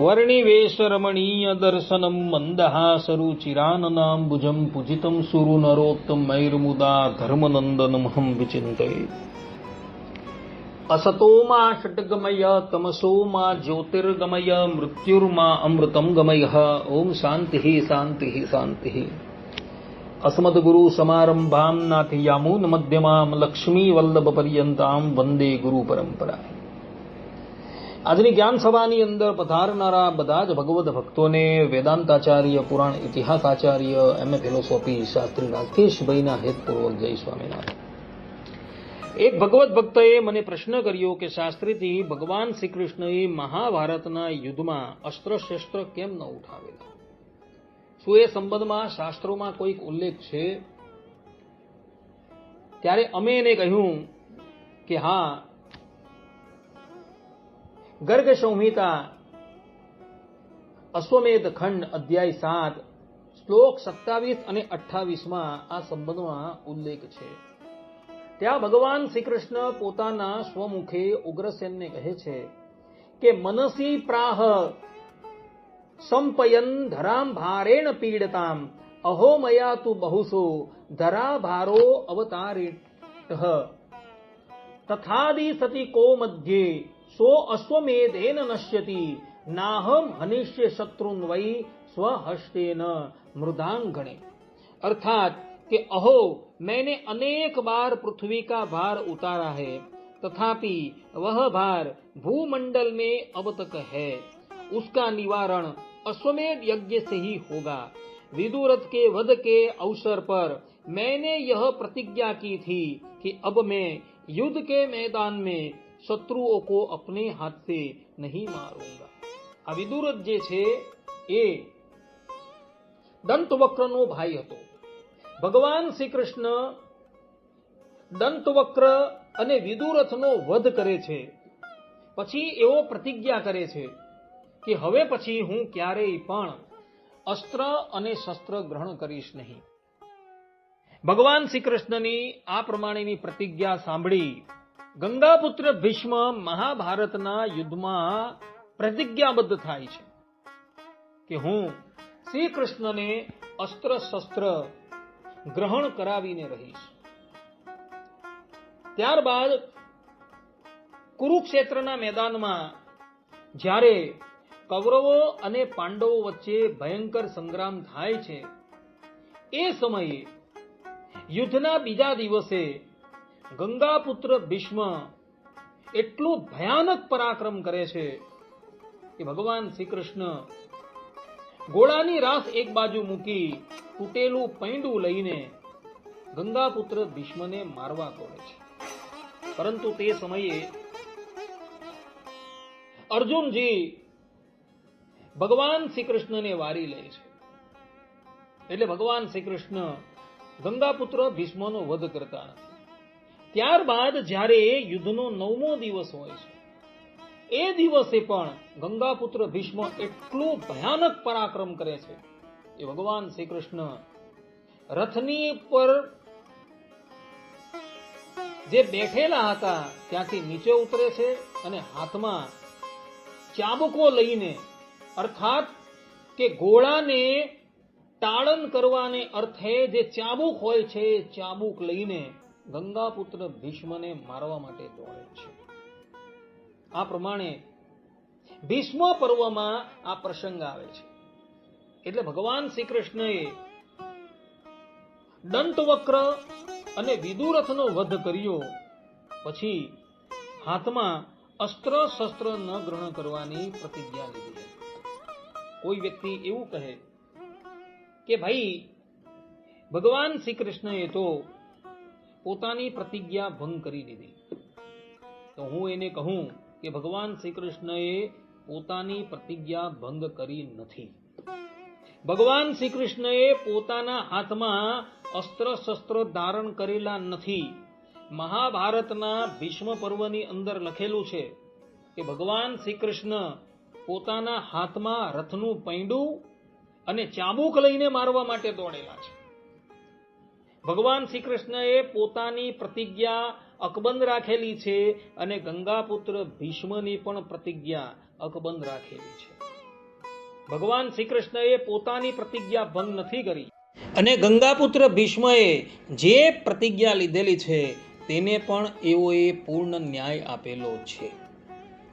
वर्णिवेशरमणीय दर्शनम् मन्दहासरुचिराननाम्बुजम् पुजितम् सुरुनरोत्तमैर्मुदा धर्मनन्दनमहम् विचिन्तये। असतो मा षड्गमय तमसो मा ज्योतिर्गमय मृत्युर्मा अमृतम् गमयः। ॐ शान्तिः शान्तिः शान्तिः। अस्मद्गुरुसमारम्भाम् नाथ यामून मध्यमाम् लक्ष्मीवल्लभ वन्दे गुरुपरम्परा આજની જ્ઞાન સભાની અંદર પધારનારા બધા જ ભગવદ ભક્તોને વેદાંતાચાર્ય, પુરાણ ઇતિહાસાચાર્ય, એમ. એ. ફિલોસોફી, શાસ્ત્રી રાકેશભાઈના હેતપૂર્વક જય સ્વામિનારાયણ. એક ભગવત ભક્તએ મને પ્રશ્ન કર્યો કે શાસ્ત્રીથી ભગવાન શ્રી કૃષ્ણએ મહાભારતના યુદ્ધમાં અસ્ત્ર શસ્ત્ર કેમ ન ઉઠાવેલા? શું એ સંબંધમાં શાસ્ત્રોમાં કોઈક ઉલ્લેખ છે? ત્યારે અમે એને કહ્યું કે હા ગર્ગ સંહિતા અશ્વમેધ ખંડ અધ્યાય સાત શ્લોક સત્તાવીસ અને અઠ્ઠાવીસમાં આ સંબંધમાં ઉલ્લેખ છે ત્યાં ભગવાન શ્રી કૃષ્ણ પોતાના સ્વમુખે ઉગ્રસેનને કહે છે કે મનસી પ્રાહ સંપયન ધરામ ભારેણ પીડતામ અહો મયા તુ બહુસો ધરા ભારો અવતારે તથાદિ સતી કો મધ્યે सो अश्वमेधेन नश्यति। नाहम हनिष्य शत्रुन्वयी स्वहस्तेन मृदांगणे अर्थात कि अहो, मैंने अनेक बार पृथ्वी का भार उतारा है, तथापि वह भार भूमंडल में अब तक है। उसका निवारण अश्वमेध यज्ञ से ही होगा। विदुरथ के वध के अवसर पर मैंने यह प्रतिज्ञा की थी कि अब मैं युद्ध के मैदान में શત્રુઓ કો અપને હાથ સે નહીં મારૂંગા. આ વિદુરથ જે છે, એ દંતવક્રનો ભાઈ હતો. ભગવાન શ્રી કૃષ્ણ દંતવક્ર અને વિદુરથનો વધ કરે છે. પછી એવો પ્રતિજ્ઞા કરે છે કે હવે પછી હું ક્યારેય પણ અસ્ત્ર અને શસ્ત્ર ગ્રહણ કરીશ નહીં. ભગવાન શ્રી કૃષ્ણની આ પ્રમાણેની પ્રતિજ્ઞા સાંભળી ગંગાપુત્ર ભીષ્મ મહાભારતના યુદ્ધમાં પ્રતિજ્ઞાબદ્ધ થાય છે કે હું શ્રી કૃષ્ણને અસ્ત્ર શસ્ત્ર ગ્રહણ કરાવીને રહીશ. ત્યારબાદ કુરુક્ષેત્રના મેદાનમાં જ્યારે કૌરવો અને પાંડવો વચ્ચે ભયંકર સંગ્રામ થાય છે, એ સમયે યુદ્ધના બીજા દિવસે ગંગાપુત્ર ભીષ્મ એટલો ભયાનક પરાક્રમ કરે છે કે ભગવાન શ્રી કૃષ્ણ ગોળાની રાસ એક બાજુ મૂકી તૂટેલું પૈંડું લઈને ગંગાપુત્ર ભીષ્મને મારવા દોડે છે. પરંતુ તે સમયે અર્જુનજી ભગવાન શ્રી કૃષ્ણને વારી લે છે. એટલે ભગવાન શ્રી કૃષ્ણ ગંગાપુત્ર ભીષ્મનો વધ કરતા નથી. ત્યારબાદ જ્યારે યુદ્ધનો નવમો દિવસ હોય છે, એ દિવસે પણ ગંગાપુત્ર ભીષ્મ એટલું ભયાનક પરાક્રમ કરે છે એ ભગવાન શ્રી કૃષ્ણ રથની પર જે બેઠેલા હતા ત્યાંથી નીચે ઉતરે છે અને હાથમાં ચાબકો લઈને, અર્થાત કે ગોળાને તાળન કરવાને અર્થે જે ચાબુક હોય છે ચાબુક લઈને ગંગાપુત્ર ભીષ્મને મારવા માટે દોડે છે. આ પ્રમાણે ભીષ્મ પર્વમાં આ પ્રસંગ આવે છે. એટલે ભગવાન શ્રી કૃષ્ણએ દંતવક્ર અને વિદુરથનો વધ કર્યો, પછી હાથમાં અસ્ત્ર શસ્ત્ર ન ગ્રહણ કરવાની પ્રતિજ્ઞા લીધી કોઈ વ્યક્તિ એવું કહે કે, ભાઈ, ભગવાન શ્રી કૃષ્ણએ તો પોતાની પ્રતિજ્ઞા ભંગ કરી દીધી. તો હું એને કહું કે ભગવાન શ્રી કૃષ્ણએ પોતાની પ્રતિજ્ઞા ભંગ કરી નથી. ભગવાન શ્રી કૃષ્ણએ પોતાના હાથમાં અસ્ત્ર શસ્ત્ર ધારણ કરેલા નથી. મહાભારતના ભીષ્મ પર્વની અંદર લખેલું છે કે ભગવાન શ્રી કૃષ્ણ પોતાના હાથમાં રથનું પૈંડું અને ચાબુક લઈને મારવા માટે દોડેલા છે. ભગવાન શ્રી કૃષ્ણએ પોતાની પ્રતિજ્ઞા અકબંધ રાખેલી છે અને ગંગાપુત્ર ભીષ્મની પણ પ્રતિજ્ઞા અકબંધ રાખેલી છે. ભગવાન શ્રી કૃષ્ણએ પોતાની પ્રતિજ્ઞા ભંગ નથી કરી. અને ગંગાપુત્ર ભીષ્મએ જે પ્રતિજ્ઞા લીધેલી છે તેને પણ એઓએ પૂર્ણ ન્યાય આપેલો છે.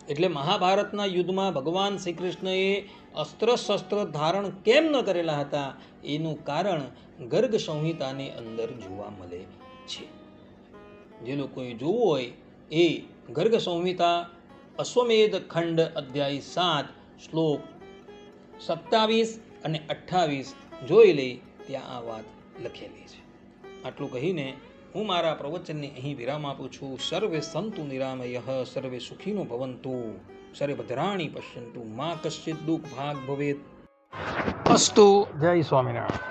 એટલે મહાભારતના યુદ્ધમાં ભગવાન શ્રી કૃષ્ણએ અસ્ત્ર શસ્ત્ર ધારણ કેમ ન કરેલા હતા? એનું કારણ ગર્ગ સંહિતાની અંદર જોવા મળે છે. જે લોકોએ જોવું હોય એ ગર્ગ સંહિતા અશ્વમેધ ખંડ અધ્યાય સાત શ્લોક સત્તાવીસ અને અઠ્ઠાવીસ જોઈ લઈ ત્યાં આ વાત લખેલી છે. આટલું કહીને હું મારા પ્રવચનને અહીં વિરામ આપું છું. સર્વે સંતુ નિરામય, સર્વે સુખીનો ભવંતુ સર્વે ભદ્રાણી પશ્યંતુ. મા કશ્ચિત દુઃખ ભાગ ભવેત. અસ્તુ જય સ્વામિનારાયણ.